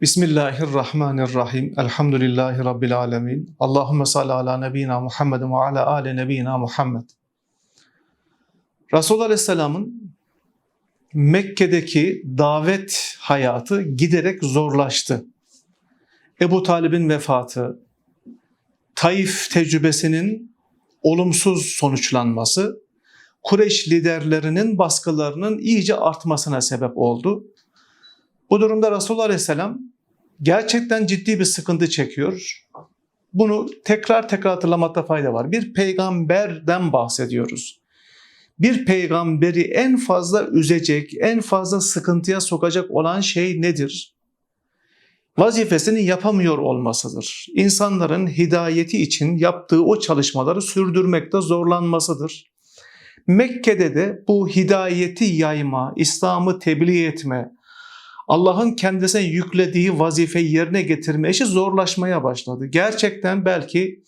Bismillahirrahmanirrahim. Elhamdülillahi Rabbil alemin. Allahümme salli ala nebina Muhammed ve ala ale nebina Muhammed. Resulullah Aleyhisselam'ın Mekke'deki davet hayatı giderek zorlaştı. Ebu Talib'in vefatı, Taif tecrübesinin olumsuz sonuçlanması, Kureyş liderlerinin baskılarının iyice artmasına sebep oldu. Bu durumda Resulullah Aleyhisselam gerçekten ciddi bir sıkıntı çekiyor. Bunu tekrar tekrar hatırlamakta fayda var. Bir peygamberden bahsediyoruz. Bir peygamberi en fazla üzecek, en fazla sıkıntıya sokacak olan şey nedir? Vazifesini yapamıyor olmasıdır. İnsanların hidayeti için yaptığı o çalışmaları sürdürmekte zorlanmasıdır. Mekke'de de bu hidayeti yayma, İslam'ı tebliğ etme, Allah'ın kendisine yüklediği vazifeyi yerine getirme işi zorlaşmaya başladı. Gerçekten belki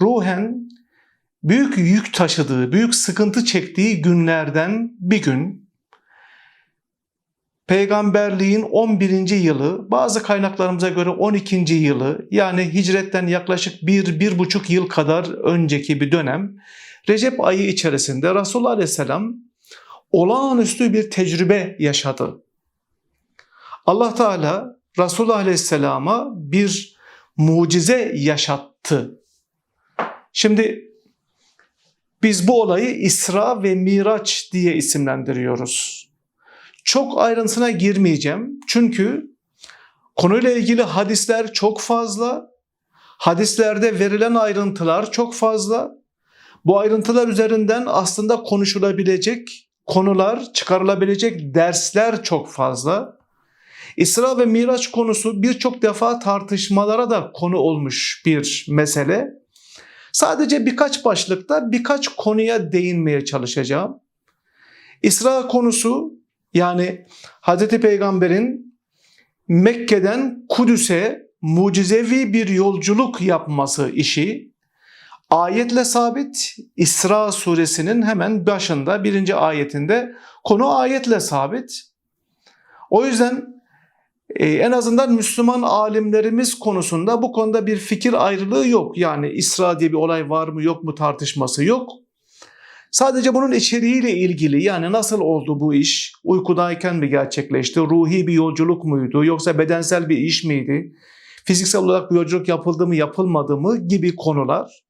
ruhen büyük yük taşıdığı, büyük sıkıntı çektiği günlerden bir gün peygamberliğin 11. yılı, bazı kaynaklarımıza göre 12. yılı yani hicretten yaklaşık 1-1,5 yıl kadar önceki bir dönem Recep ayı içerisinde Resulullah Aleyhisselam olağanüstü bir tecrübe yaşadı. Allah Teala Resulullah Aleyhisselam'a bir mucize yaşattı. Şimdi biz bu olayı İsra ve Miraç diye isimlendiriyoruz. Çok ayrıntısına girmeyeceğim. Çünkü konuyla ilgili hadisler çok fazla. Hadislerde verilen ayrıntılar çok fazla. Bu ayrıntılar üzerinden aslında konuşulabilecek konular, çıkarılabilecek dersler çok fazla. İsra ve Miraç konusu birçok defa tartışmalara da konu olmuş bir mesele. Sadece birkaç başlıkta birkaç konuya değinmeye çalışacağım. İsra konusu yani Hz. Peygamber'in Mekke'den Kudüs'e mucizevi bir yolculuk yapması işi ayetle sabit. İsra suresinin hemen başında birinci ayetinde konu ayetle sabit. O yüzden ee, en azından Müslüman alimlerimiz konusunda bu konuda bir fikir ayrılığı yok. Yani İsra diye bir olay var mı yok mu tartışması yok. Sadece bunun içeriğiyle ilgili yani nasıl oldu bu iş? Uykudayken mi gerçekleşti? Ruhi bir yolculuk muydu? Yoksa bedensel bir iş miydi? Fiziksel olarak bir yolculuk yapıldı mı yapılmadı mı gibi konular.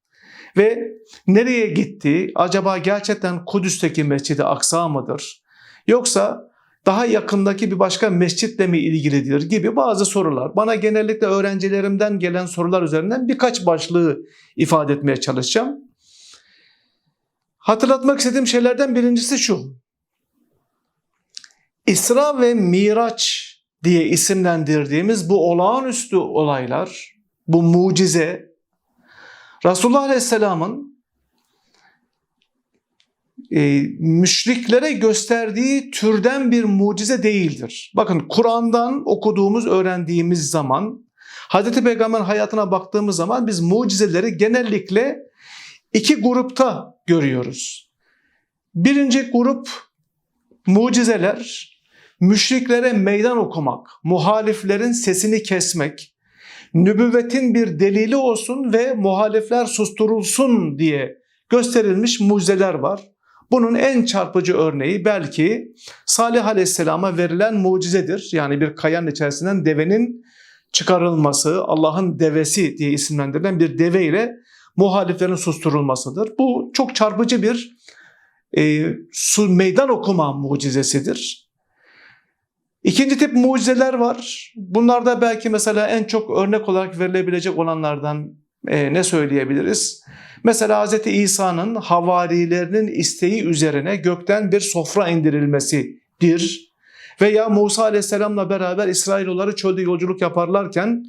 Ve nereye gitti? Acaba gerçekten Kudüs'teki Mescid-i Aksa mıdır? Yoksa daha yakındaki bir başka mescitle mi ilgilidir gibi bazı sorular. Bana genellikle öğrencilerimden gelen sorular üzerinden birkaç başlığı ifade etmeye çalışacağım. Hatırlatmak istediğim şeylerden birincisi şu. İsra ve Miraç diye isimlendirdiğimiz bu olağanüstü olaylar, bu mucize, Resulullah Aleyhisselam'ın e, müşriklere gösterdiği türden bir mucize değildir. Bakın Kur'an'dan okuduğumuz, öğrendiğimiz zaman Hz. Peygamber hayatına baktığımız zaman biz mucizeleri genellikle iki grupta görüyoruz. Birinci grup mucizeler müşriklere meydan okumak, muhaliflerin sesini kesmek, nübüvvetin bir delili olsun ve muhalifler susturulsun diye gösterilmiş mucizeler var. Bunun en çarpıcı örneği belki Salih Aleyhisselam'a verilen mucizedir. Yani bir kayanın içerisinden devenin çıkarılması, Allah'ın devesi diye isimlendirilen bir deve ile muhaliflerin susturulmasıdır. Bu çok çarpıcı bir e, su meydan okuma mucizesidir. İkinci tip mucizeler var. Bunlarda belki mesela en çok örnek olarak verilebilecek olanlardan e, ne söyleyebiliriz? Mesela Hz. İsa'nın havarilerinin isteği üzerine gökten bir sofra indirilmesidir. Veya Musa Aleyhisselam'la beraber İsrailoğulları çölde yolculuk yaparlarken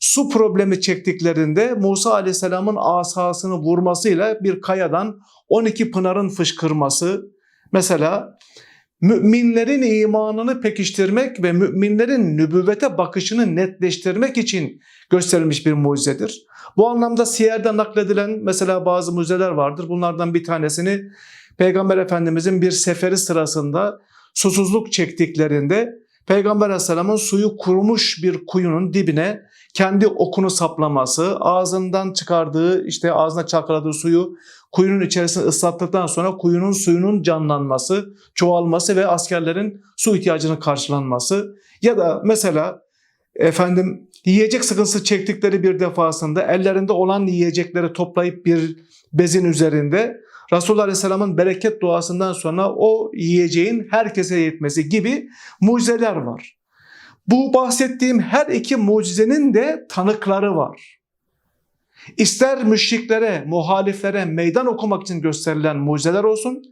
su problemi çektiklerinde Musa Aleyhisselam'ın asasını vurmasıyla bir kayadan 12 pınarın fışkırması. Mesela müminlerin imanını pekiştirmek ve müminlerin nübüvvete bakışını netleştirmek için gösterilmiş bir mucizedir. Bu anlamda siyerde nakledilen mesela bazı mucizeler vardır. Bunlardan bir tanesini Peygamber Efendimizin bir seferi sırasında susuzluk çektiklerinde Peygamber Aleyhisselam'ın suyu kurumuş bir kuyunun dibine kendi okunu saplaması, ağzından çıkardığı işte ağzına çalkaladığı suyu kuyunun içerisine ıslattıktan sonra kuyunun suyunun canlanması, çoğalması ve askerlerin su ihtiyacının karşılanması ya da mesela efendim yiyecek sıkıntısı çektikleri bir defasında ellerinde olan yiyecekleri toplayıp bir bezin üzerinde Resulullah Aleyhisselam'ın bereket duasından sonra o yiyeceğin herkese yetmesi gibi mucizeler var. Bu bahsettiğim her iki mucizenin de tanıkları var. İster müşriklere, muhaliflere meydan okumak için gösterilen mucizeler olsun,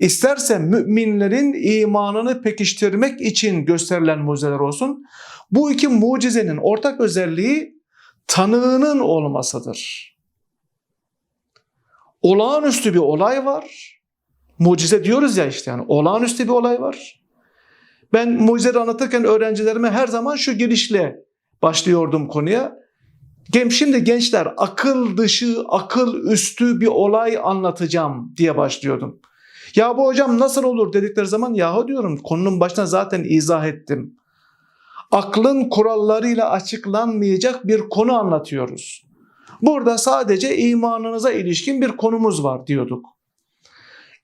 isterse müminlerin imanını pekiştirmek için gösterilen mucizeler olsun, bu iki mucizenin ortak özelliği tanığının olmasıdır. Olağanüstü bir olay var. Mucize diyoruz ya işte yani olağanüstü bir olay var. Ben mucizeleri anlatırken öğrencilerime her zaman şu girişle başlıyordum konuya. Şimdi gençler akıl dışı, akıl üstü bir olay anlatacağım diye başlıyordum. Ya bu hocam nasıl olur dedikleri zaman yahu diyorum konunun başına zaten izah ettim. Aklın kurallarıyla açıklanmayacak bir konu anlatıyoruz. Burada sadece imanınıza ilişkin bir konumuz var diyorduk.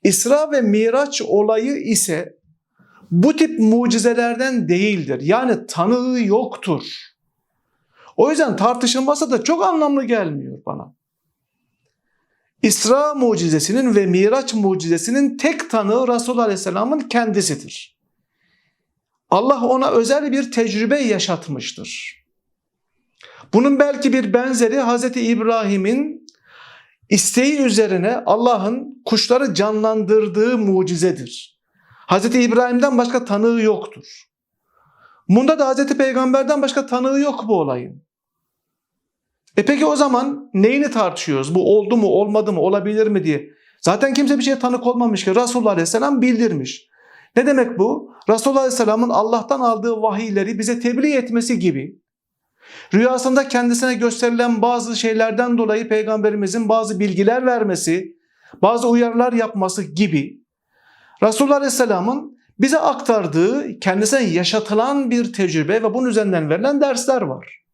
İsra ve Miraç olayı ise bu tip mucizelerden değildir. Yani tanığı yoktur. O yüzden tartışılması da çok anlamlı gelmiyor bana. İsra mucizesinin ve Miraç mucizesinin tek tanığı Resulullah Aleyhisselam'ın kendisidir. Allah ona özel bir tecrübe yaşatmıştır. Bunun belki bir benzeri Hz. İbrahim'in isteği üzerine Allah'ın kuşları canlandırdığı mucizedir. Hz. İbrahim'den başka tanığı yoktur. Bunda da Hz. Peygamber'den başka tanığı yok bu olayın. E peki o zaman neyini tartışıyoruz? Bu oldu mu, olmadı mı, olabilir mi diye. Zaten kimse bir şeye tanık olmamış ki Resulullah Aleyhisselam bildirmiş. Ne demek bu? Resulullah Aleyhisselam'ın Allah'tan aldığı vahiyleri bize tebliğ etmesi gibi. Rüyasında kendisine gösterilen bazı şeylerden dolayı peygamberimizin bazı bilgiler vermesi, bazı uyarılar yapması gibi Resulullah Aleyhisselam'ın bize aktardığı, kendisine yaşatılan bir tecrübe ve bunun üzerinden verilen dersler var.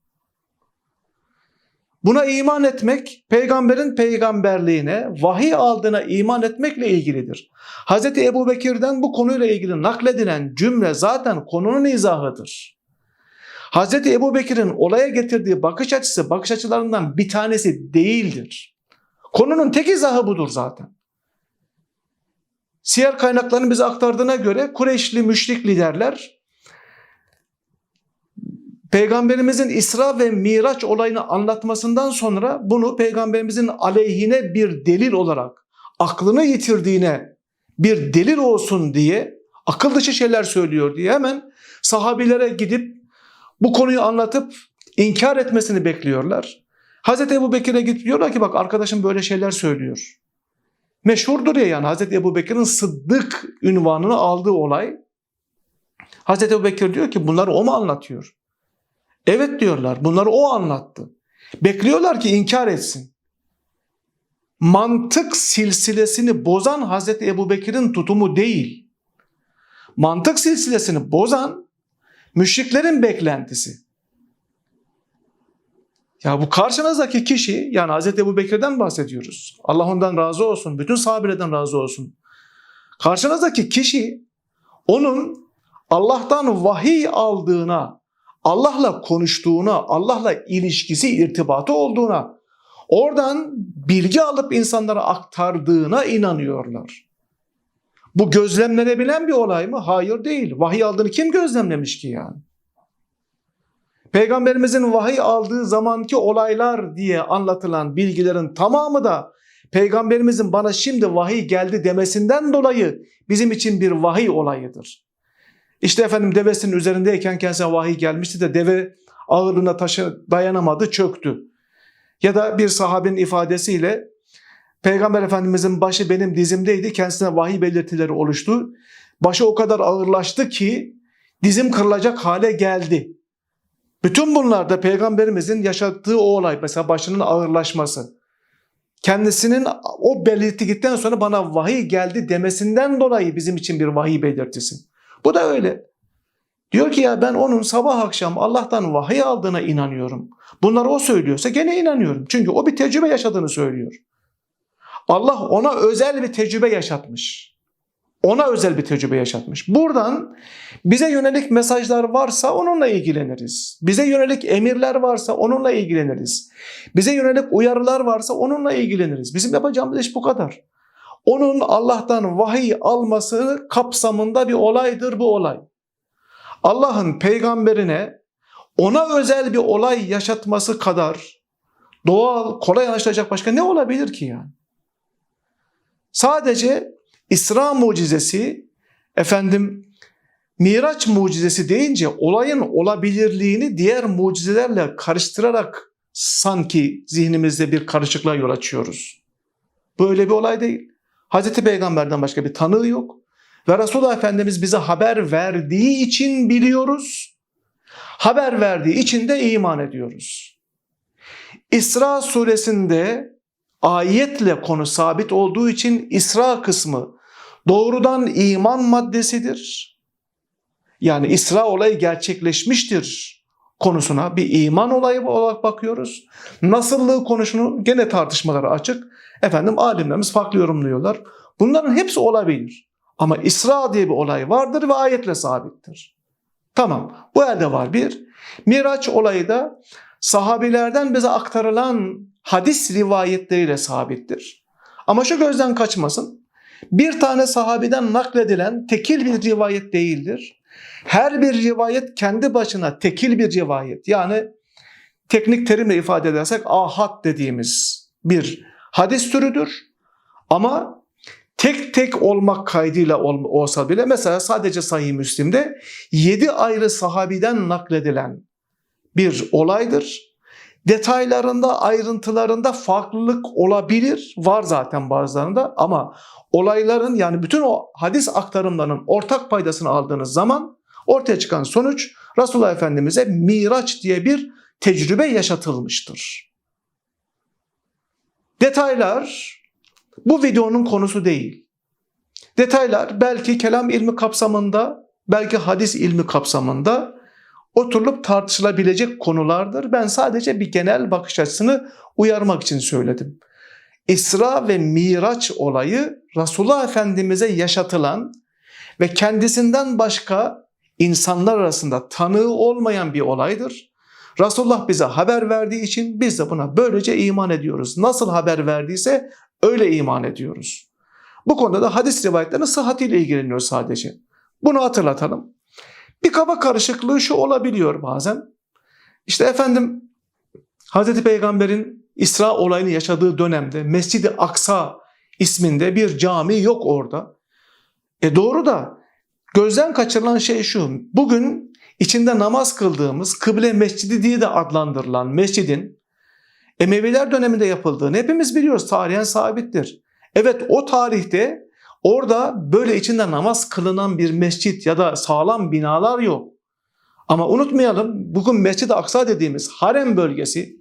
Buna iman etmek, peygamberin peygamberliğine, vahiy aldığına iman etmekle ilgilidir. Hz. Ebu Bekir'den bu konuyla ilgili nakledilen cümle zaten konunun izahıdır. Hz. Ebu Bekir'in olaya getirdiği bakış açısı bakış açılarından bir tanesi değildir. Konunun tek izahı budur zaten. Siyer kaynaklarının bize aktardığına göre Kureyşli müşrik liderler Peygamberimizin İsra ve Miraç olayını anlatmasından sonra bunu peygamberimizin aleyhine bir delil olarak aklını yitirdiğine bir delil olsun diye akıl dışı şeyler söylüyor diye hemen sahabilere gidip bu konuyu anlatıp inkar etmesini bekliyorlar. Hazreti Ebu Bekir'e gidip diyorlar ki bak arkadaşım böyle şeyler söylüyor. Meşhurdur ya yani Hazreti Ebu Bekir'in Sıddık ünvanını aldığı olay. Hazreti Ebu Bekir diyor ki bunları o mu anlatıyor? Evet diyorlar bunları o anlattı. Bekliyorlar ki inkar etsin. Mantık silsilesini bozan Hazreti Ebu Bekir'in tutumu değil. Mantık silsilesini bozan müşriklerin beklentisi. Ya bu karşınızdaki kişi yani Hz. Ebu Bekir'den bahsediyoruz. Allah ondan razı olsun. Bütün sahabelerden razı olsun. Karşınızdaki kişi onun Allah'tan vahiy aldığına, Allah'la konuştuğuna, Allah'la ilişkisi, irtibatı olduğuna, oradan bilgi alıp insanlara aktardığına inanıyorlar. Bu gözlemlenebilen bir olay mı? Hayır değil. Vahiy aldığını kim gözlemlemiş ki yani? Peygamberimizin vahiy aldığı zamanki olaylar diye anlatılan bilgilerin tamamı da Peygamberimizin bana şimdi vahiy geldi demesinden dolayı bizim için bir vahiy olayıdır. İşte efendim devesinin üzerindeyken kendisine vahiy gelmişti de deve ağırlığına taşı dayanamadı çöktü. Ya da bir sahabenin ifadesiyle Peygamber Efendimizin başı benim dizimdeydi kendisine vahiy belirtileri oluştu. Başı o kadar ağırlaştı ki dizim kırılacak hale geldi. Bütün bunlarda peygamberimizin yaşattığı o olay mesela başının ağırlaşması. Kendisinin o belirttikten sonra bana vahiy geldi demesinden dolayı bizim için bir vahiy belirtisi. Bu da öyle. Diyor ki ya ben onun sabah akşam Allah'tan vahiy aldığına inanıyorum. Bunları o söylüyorsa gene inanıyorum. Çünkü o bir tecrübe yaşadığını söylüyor. Allah ona özel bir tecrübe yaşatmış. Ona özel bir tecrübe yaşatmış. Buradan bize yönelik mesajlar varsa onunla ilgileniriz. Bize yönelik emirler varsa onunla ilgileniriz. Bize yönelik uyarılar varsa onunla ilgileniriz. Bizim yapacağımız iş bu kadar. Onun Allah'tan vahiy alması kapsamında bir olaydır bu olay. Allah'ın peygamberine ona özel bir olay yaşatması kadar doğal, kolay anlaşılacak başka ne olabilir ki yani? Sadece İsra mucizesi, efendim Miraç mucizesi deyince olayın olabilirliğini diğer mucizelerle karıştırarak sanki zihnimizde bir karışıklığa yol açıyoruz. Böyle bir olay değil. Hazreti Peygamber'den başka bir tanığı yok. Ve Resulullah Efendimiz bize haber verdiği için biliyoruz. Haber verdiği için de iman ediyoruz. İsra suresinde ayetle konu sabit olduğu için İsra kısmı doğrudan iman maddesidir. Yani İsra olayı gerçekleşmiştir konusuna bir iman olayı olarak bakıyoruz. Nasıllığı konusunu gene tartışmaları açık. Efendim alimlerimiz farklı yorumluyorlar. Bunların hepsi olabilir. Ama İsra diye bir olay vardır ve ayetle sabittir. Tamam bu elde var bir. Miraç olayı da sahabilerden bize aktarılan hadis rivayetleriyle sabittir. Ama şu gözden kaçmasın. Bir tane sahabiden nakledilen tekil bir rivayet değildir. Her bir rivayet kendi başına tekil bir rivayet. Yani teknik terimle ifade edersek ahad dediğimiz bir hadis türüdür. Ama tek tek olmak kaydıyla olsa bile mesela sadece Sahih Müslim'de 7 ayrı sahabiden nakledilen bir olaydır. Detaylarında, ayrıntılarında farklılık olabilir. Var zaten bazılarında ama olayların yani bütün o hadis aktarımlarının ortak paydasını aldığınız zaman ortaya çıkan sonuç Resulullah Efendimiz'e Miraç diye bir tecrübe yaşatılmıştır. Detaylar bu videonun konusu değil. Detaylar belki kelam ilmi kapsamında, belki hadis ilmi kapsamında oturulup tartışılabilecek konulardır. Ben sadece bir genel bakış açısını uyarmak için söyledim. İsra ve Miraç olayı Resulullah Efendimiz'e yaşatılan ve kendisinden başka insanlar arasında tanığı olmayan bir olaydır. Resulullah bize haber verdiği için biz de buna böylece iman ediyoruz. Nasıl haber verdiyse öyle iman ediyoruz. Bu konuda da hadis rivayetlerinin sıhhatiyle ilgileniyoruz sadece. Bunu hatırlatalım. Bir kafa karışıklığı şu olabiliyor bazen. İşte efendim Hazreti Peygamber'in İsra olayını yaşadığı dönemde Mescid-i Aksa isminde bir cami yok orada. E doğru da gözden kaçırılan şey şu. Bugün içinde namaz kıldığımız kıble mescidi diye de adlandırılan mescidin Emeviler döneminde yapıldığını hepimiz biliyoruz. Tarihen sabittir. Evet o tarihte orada böyle içinde namaz kılınan bir mescit ya da sağlam binalar yok. Ama unutmayalım bugün Mescid-i Aksa dediğimiz harem bölgesi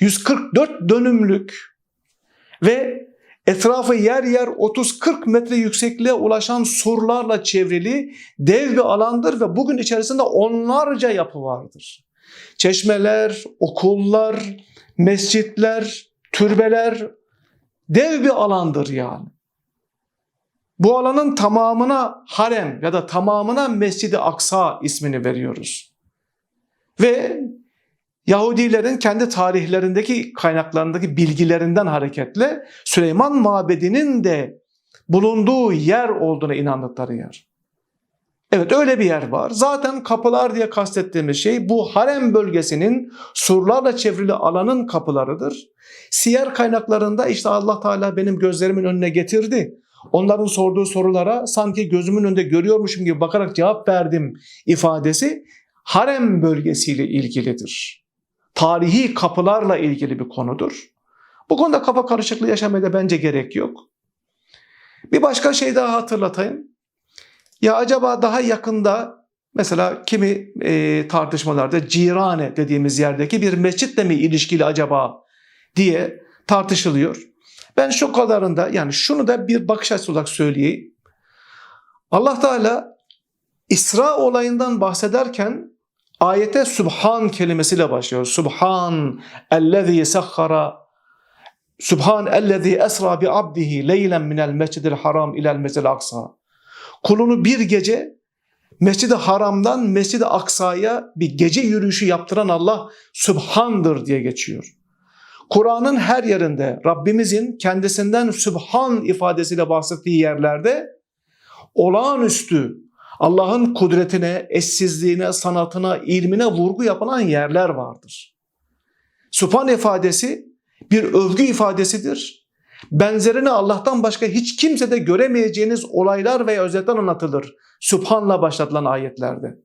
144 dönümlük ve etrafı yer yer 30-40 metre yüksekliğe ulaşan surlarla çevrili dev bir alandır ve bugün içerisinde onlarca yapı vardır. Çeşmeler, okullar, mescitler, türbeler dev bir alandır yani. Bu alanın tamamına harem ya da tamamına Mescid-i Aksa ismini veriyoruz. Ve Yahudilerin kendi tarihlerindeki kaynaklarındaki bilgilerinden hareketle Süleyman Mabedi'nin de bulunduğu yer olduğuna inandıkları yer. Evet öyle bir yer var. Zaten kapılar diye kastettiğimiz şey bu harem bölgesinin surlarla çevrili alanın kapılarıdır. Siyer kaynaklarında işte Allah Teala benim gözlerimin önüne getirdi. Onların sorduğu sorulara sanki gözümün önünde görüyormuşum gibi bakarak cevap verdim ifadesi harem bölgesiyle ilgilidir. Tarihi kapılarla ilgili bir konudur. Bu konuda kafa karışıklığı yaşamaya da bence gerek yok. Bir başka şey daha hatırlatayım. Ya acaba daha yakında mesela kimi e, tartışmalarda Cirane dediğimiz yerdeki bir mescitle mi ilişkili acaba diye tartışılıyor. Ben şu kadarında yani şunu da bir bakış açısı olarak söyleyeyim. Allah Teala İsra olayından bahsederken ayete Subhan kelimesiyle başlıyor. Subhan ellezî sahhara Subhan ellezî esra bi abdihi leylen minel mescidil haram ilel mescidil aksa. Kulunu bir gece Mescid-i Haram'dan Mescid-i Aksa'ya bir gece yürüyüşü yaptıran Allah Subhan'dır diye geçiyor. Kur'an'ın her yerinde Rabbimizin kendisinden Sübhan ifadesiyle bahsettiği yerlerde olağanüstü Allah'ın kudretine, eşsizliğine, sanatına, ilmine vurgu yapılan yerler vardır. Sübhan ifadesi bir övgü ifadesidir. Benzerini Allah'tan başka hiç kimsede göremeyeceğiniz olaylar veya özetten anlatılır. Sübhan'la başlatılan ayetlerde.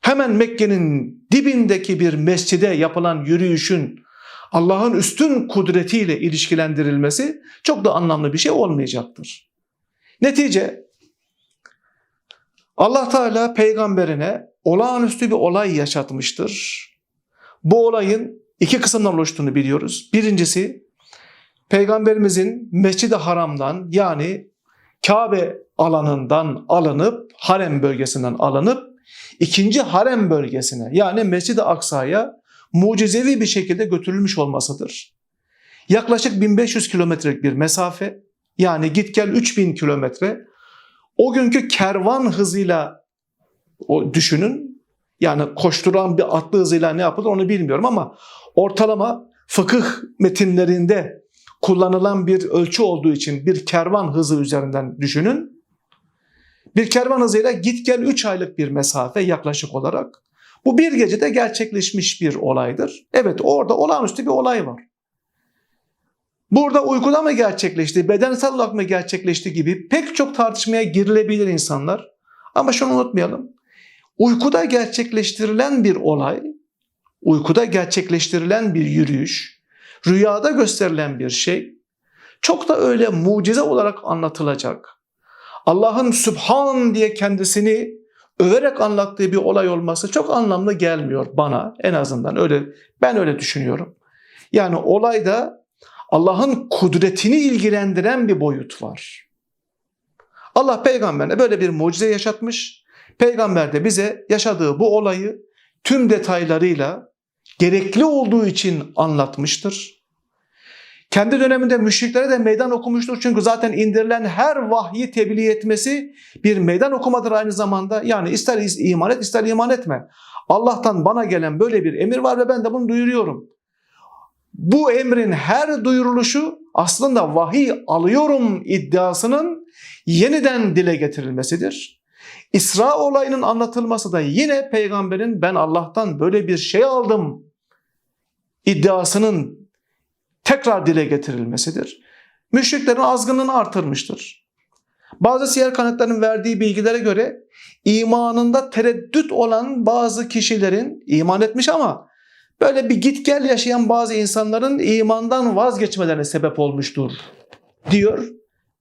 Hemen Mekke'nin dibindeki bir mescide yapılan yürüyüşün Allah'ın üstün kudretiyle ilişkilendirilmesi çok da anlamlı bir şey olmayacaktır. Netice Allah Teala peygamberine olağanüstü bir olay yaşatmıştır. Bu olayın iki kısımdan oluştuğunu biliyoruz. Birincisi peygamberimizin Mescid-i Haram'dan yani Kabe alanından alınıp harem bölgesinden alınıp ikinci harem bölgesine yani Mescid-i Aksa'ya mucizevi bir şekilde götürülmüş olmasıdır. Yaklaşık 1500 kilometrelik bir mesafe yani git gel 3000 kilometre o günkü kervan hızıyla o düşünün yani koşturan bir atlı hızıyla ne yapılır onu bilmiyorum ama ortalama fıkıh metinlerinde kullanılan bir ölçü olduğu için bir kervan hızı üzerinden düşünün. Bir kervan hızıyla git gel 3 aylık bir mesafe yaklaşık olarak. Bu bir gecede gerçekleşmiş bir olaydır. Evet orada olağanüstü bir olay var. Burada uykuda mı gerçekleşti, bedensel olarak mı gerçekleşti gibi pek çok tartışmaya girilebilir insanlar. Ama şunu unutmayalım. Uykuda gerçekleştirilen bir olay, uykuda gerçekleştirilen bir yürüyüş, rüyada gösterilen bir şey çok da öyle mucize olarak anlatılacak. Allah'ın Sübhan diye kendisini överek anlattığı bir olay olması çok anlamlı gelmiyor bana en azından öyle ben öyle düşünüyorum. Yani olayda Allah'ın kudretini ilgilendiren bir boyut var. Allah peygamberine böyle bir mucize yaşatmış. Peygamber de bize yaşadığı bu olayı tüm detaylarıyla gerekli olduğu için anlatmıştır. Kendi döneminde müşriklere de meydan okumuştur. Çünkü zaten indirilen her vahyi tebliğ etmesi bir meydan okumadır aynı zamanda. Yani ister iman et ister iman etme. Allah'tan bana gelen böyle bir emir var ve ben de bunu duyuruyorum. Bu emrin her duyuruluşu aslında vahiy alıyorum iddiasının yeniden dile getirilmesidir. İsra olayının anlatılması da yine peygamberin ben Allah'tan böyle bir şey aldım iddiasının tekrar dile getirilmesidir. Müşriklerin azgınlığını artırmıştır. Bazı siyer kaynaklarının verdiği bilgilere göre imanında tereddüt olan bazı kişilerin iman etmiş ama böyle bir git gel yaşayan bazı insanların imandan vazgeçmelerine sebep olmuştur diyor.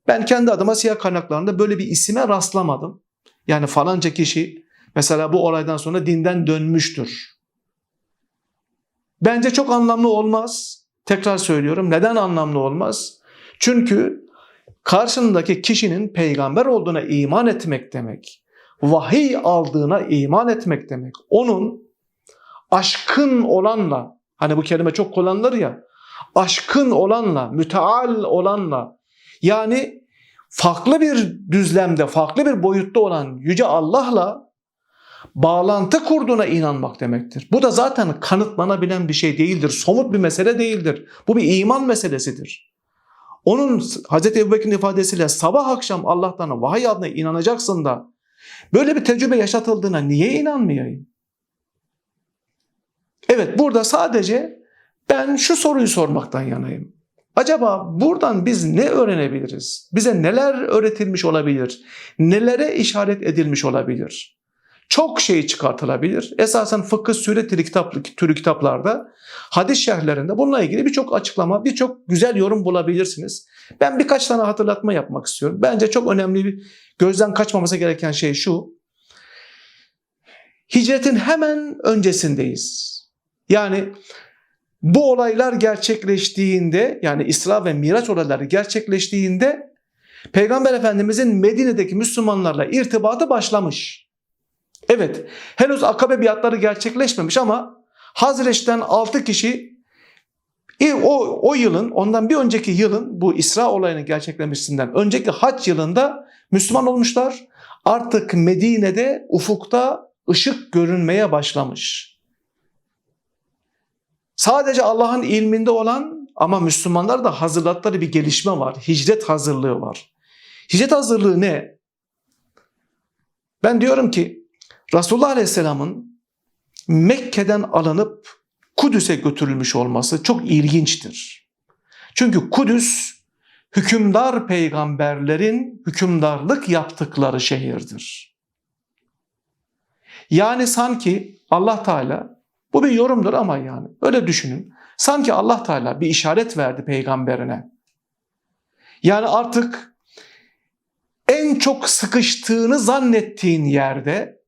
Ben kendi adıma siyah kaynaklarında böyle bir isime rastlamadım. Yani falanca kişi mesela bu olaydan sonra dinden dönmüştür. Bence çok anlamlı olmaz. Tekrar söylüyorum. Neden anlamlı olmaz? Çünkü karşındaki kişinin peygamber olduğuna iman etmek demek. Vahiy aldığına iman etmek demek. Onun aşkın olanla, hani bu kelime çok kullanılır ya, aşkın olanla, müteal olanla, yani farklı bir düzlemde, farklı bir boyutta olan Yüce Allah'la bağlantı kurduğuna inanmak demektir. Bu da zaten kanıtlanabilen bir şey değildir. Somut bir mesele değildir. Bu bir iman meselesidir. Onun Hz. Ebu Bekir'in ifadesiyle sabah akşam Allah'tan vahiy adına inanacaksın da böyle bir tecrübe yaşatıldığına niye inanmayayım? Evet burada sadece ben şu soruyu sormaktan yanayım. Acaba buradan biz ne öğrenebiliriz? Bize neler öğretilmiş olabilir? Nelere işaret edilmiş olabilir? Çok şey çıkartılabilir. Esasen fıkıh süre türü, türü kitaplarda hadis şerhlerinde bununla ilgili birçok açıklama, birçok güzel yorum bulabilirsiniz. Ben birkaç tane hatırlatma yapmak istiyorum. Bence çok önemli bir gözden kaçmaması gereken şey şu. Hicretin hemen öncesindeyiz. Yani bu olaylar gerçekleştiğinde yani İsra ve Miraç olayları gerçekleştiğinde Peygamber Efendimizin Medine'deki Müslümanlarla irtibatı başlamış. Evet, henüz akabe biatları gerçekleşmemiş ama Hazreç'ten 6 kişi e, o, o yılın, ondan bir önceki yılın bu İsra olayının gerçekleşmesinden önceki haç yılında Müslüman olmuşlar. Artık Medine'de ufukta ışık görünmeye başlamış. Sadece Allah'ın ilminde olan ama Müslümanlar da hazırladıkları bir gelişme var. Hicret hazırlığı var. Hicret hazırlığı ne? Ben diyorum ki Resulullah Aleyhisselam'ın Mekke'den alınıp Kudüs'e götürülmüş olması çok ilginçtir. Çünkü Kudüs hükümdar peygamberlerin hükümdarlık yaptıkları şehirdir. Yani sanki Allah Teala bu bir yorumdur ama yani öyle düşünün. Sanki Allah Teala bir işaret verdi peygamberine. Yani artık en çok sıkıştığını zannettiğin yerde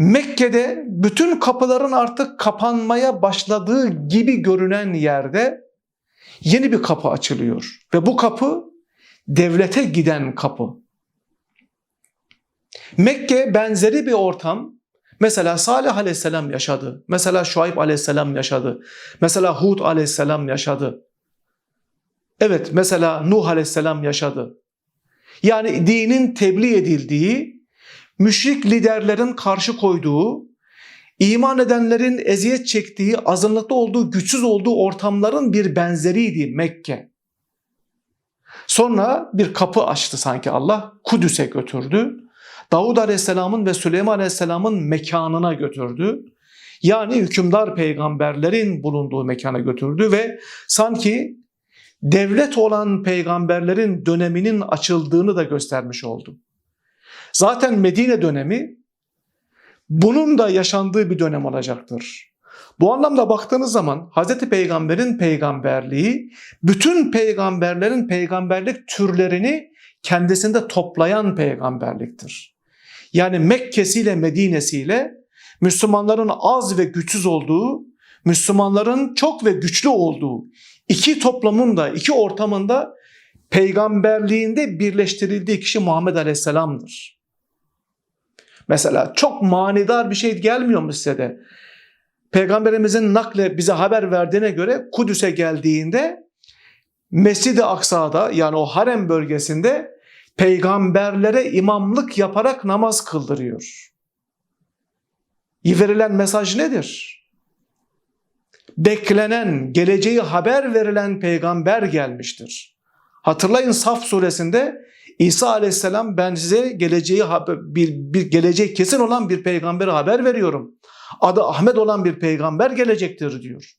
Mekke'de bütün kapıların artık kapanmaya başladığı gibi görünen yerde yeni bir kapı açılıyor. Ve bu kapı devlete giden kapı. Mekke benzeri bir ortam. Mesela Salih aleyhisselam yaşadı. Mesela Şuayb aleyhisselam yaşadı. Mesela Hud aleyhisselam yaşadı. Evet mesela Nuh aleyhisselam yaşadı. Yani dinin tebliğ edildiği, müşrik liderlerin karşı koyduğu, iman edenlerin eziyet çektiği, azınlıkta olduğu, güçsüz olduğu ortamların bir benzeriydi Mekke. Sonra bir kapı açtı sanki Allah, Kudüs'e götürdü. Davud Aleyhisselam'ın ve Süleyman Aleyhisselam'ın mekanına götürdü. Yani hükümdar peygamberlerin bulunduğu mekana götürdü ve sanki devlet olan peygamberlerin döneminin açıldığını da göstermiş oldu. Zaten Medine dönemi bunun da yaşandığı bir dönem olacaktır. Bu anlamda baktığınız zaman Hz. Peygamber'in peygamberliği bütün peygamberlerin peygamberlik türlerini kendisinde toplayan peygamberliktir. Yani Mekke'siyle Medine'siyle Müslümanların az ve güçsüz olduğu, Müslümanların çok ve güçlü olduğu iki toplumun da iki ortamında peygamberliğinde birleştirildiği kişi Muhammed Aleyhisselam'dır. Mesela çok manidar bir şey gelmiyor mu size de? Peygamberimizin nakle bize haber verdiğine göre Kudüs'e geldiğinde Mescid-i Aksa'da yani o harem bölgesinde peygamberlere imamlık yaparak namaz kıldırıyor. Verilen mesaj nedir? Beklenen, geleceği haber verilen peygamber gelmiştir. Hatırlayın Saf suresinde İsa aleyhisselam ben size geleceği bir, bir gelecek kesin olan bir peygambere haber veriyorum. Adı Ahmet olan bir peygamber gelecektir diyor.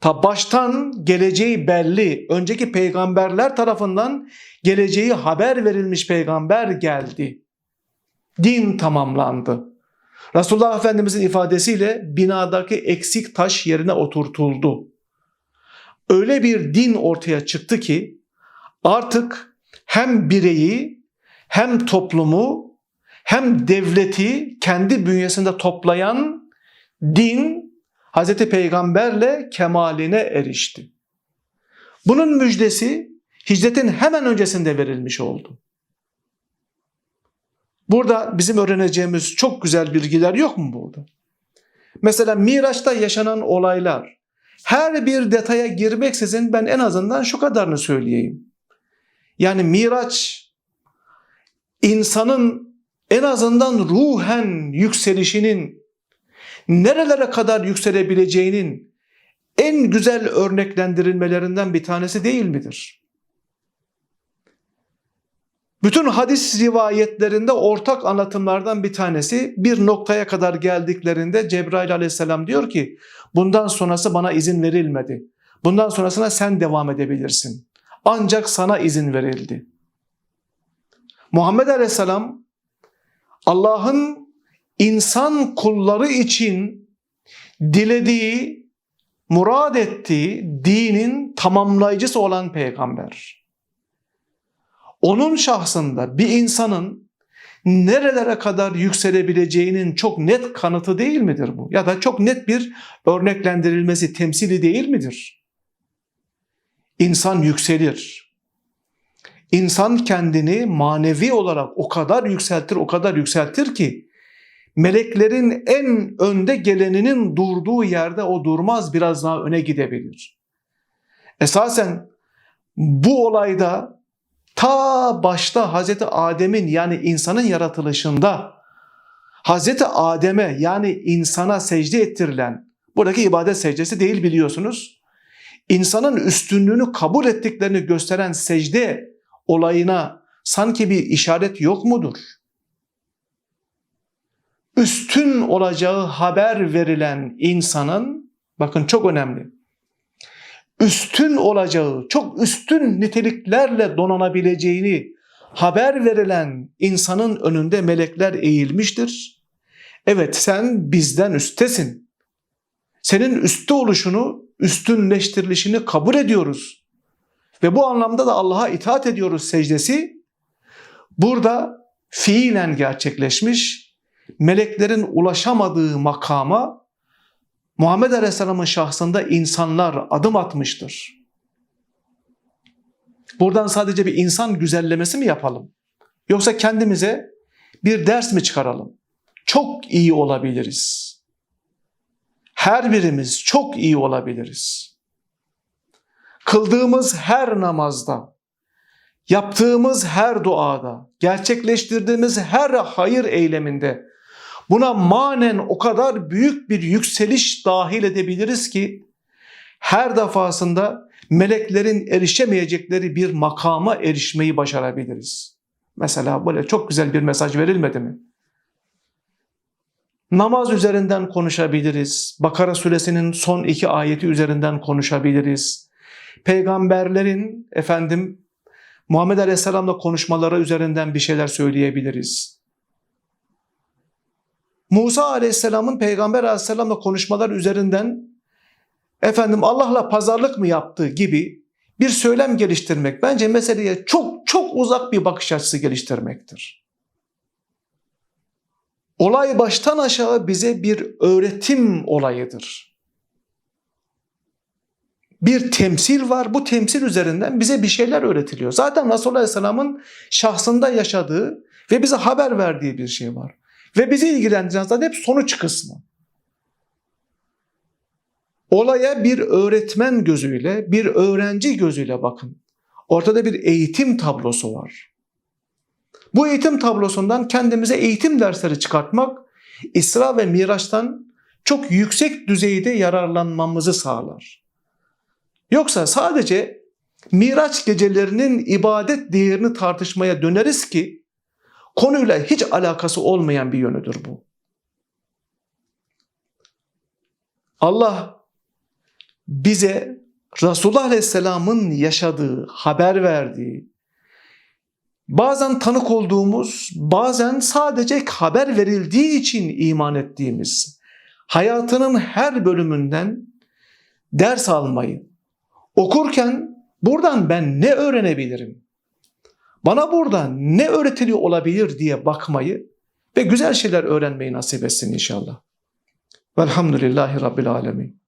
Ta baştan geleceği belli. Önceki peygamberler tarafından geleceği haber verilmiş peygamber geldi. Din tamamlandı. Resulullah Efendimizin ifadesiyle binadaki eksik taş yerine oturtuldu. Öyle bir din ortaya çıktı ki artık hem bireyi hem toplumu hem devleti kendi bünyesinde toplayan din Hz. Peygamberle kemaline erişti. Bunun müjdesi hicretin hemen öncesinde verilmiş oldu. Burada bizim öğreneceğimiz çok güzel bilgiler yok mu burada? Mesela Miraç'ta yaşanan olaylar. Her bir detaya girmeksizin ben en azından şu kadarını söyleyeyim. Yani Miraç insanın en azından ruhen yükselişinin nerelere kadar yükselebileceğinin en güzel örneklendirilmelerinden bir tanesi değil midir? Bütün hadis rivayetlerinde ortak anlatımlardan bir tanesi bir noktaya kadar geldiklerinde Cebrail aleyhisselam diyor ki bundan sonrası bana izin verilmedi. Bundan sonrasına sen devam edebilirsin. Ancak sana izin verildi. Muhammed aleyhisselam Allah'ın insan kulları için dilediği, murad ettiği dinin tamamlayıcısı olan peygamber. Onun şahsında bir insanın nerelere kadar yükselebileceğinin çok net kanıtı değil midir bu? Ya da çok net bir örneklendirilmesi, temsili değil midir? İnsan yükselir. İnsan kendini manevi olarak o kadar yükseltir, o kadar yükseltir ki meleklerin en önde geleninin durduğu yerde o durmaz, biraz daha öne gidebilir. Esasen bu olayda ta başta Hazreti Adem'in yani insanın yaratılışında Hazreti Adem'e yani insana secde ettirilen buradaki ibadet secdesi değil biliyorsunuz. İnsanın üstünlüğünü kabul ettiklerini gösteren secde olayına sanki bir işaret yok mudur? Üstün olacağı haber verilen insanın bakın çok önemli. Üstün olacağı, çok üstün niteliklerle donanabileceğini haber verilen insanın önünde melekler eğilmiştir. Evet sen bizden üstesin. Senin üstte oluşunu, üstünleştirilişini kabul ediyoruz. Ve bu anlamda da Allah'a itaat ediyoruz secdesi. Burada fiilen gerçekleşmiş. Meleklerin ulaşamadığı makama Muhammed Aleyhisselam'ın şahsında insanlar adım atmıştır. Buradan sadece bir insan güzellemesi mi yapalım? Yoksa kendimize bir ders mi çıkaralım? Çok iyi olabiliriz. Her birimiz çok iyi olabiliriz. Kıldığımız her namazda, yaptığımız her duada, gerçekleştirdiğimiz her hayır eyleminde buna manen o kadar büyük bir yükseliş dahil edebiliriz ki her defasında meleklerin erişemeyecekleri bir makama erişmeyi başarabiliriz. Mesela böyle çok güzel bir mesaj verilmedi mi? Namaz üzerinden konuşabiliriz. Bakara suresinin son iki ayeti üzerinden konuşabiliriz. Peygamberlerin efendim Muhammed Aleyhisselam'la konuşmaları üzerinden bir şeyler söyleyebiliriz. Musa Aleyhisselam'ın Peygamber Aleyhisselam'la konuşmalar üzerinden efendim Allah'la pazarlık mı yaptığı gibi bir söylem geliştirmek bence meseleye çok çok uzak bir bakış açısı geliştirmektir. Olay baştan aşağı bize bir öğretim olayıdır. Bir temsil var. Bu temsil üzerinden bize bir şeyler öğretiliyor. Zaten Resulullah Aleyhisselam'ın şahsında yaşadığı ve bize haber verdiği bir şey var. Ve bizi ilgilendiren zaten hep sonuç kısmı. Olaya bir öğretmen gözüyle, bir öğrenci gözüyle bakın. Ortada bir eğitim tablosu var. Bu eğitim tablosundan kendimize eğitim dersleri çıkartmak İsra ve Miraç'tan çok yüksek düzeyde yararlanmamızı sağlar. Yoksa sadece Miraç gecelerinin ibadet değerini tartışmaya döneriz ki konuyla hiç alakası olmayan bir yönüdür bu. Allah bize Resulullah Aleyhisselam'ın yaşadığı, haber verdiği, bazen tanık olduğumuz, bazen sadece haber verildiği için iman ettiğimiz, hayatının her bölümünden ders almayı, okurken buradan ben ne öğrenebilirim? Bana burada ne öğretiliyor olabilir diye bakmayı ve güzel şeyler öğrenmeyi nasip etsin inşallah. Velhamdülillahi Rabbil Alemin.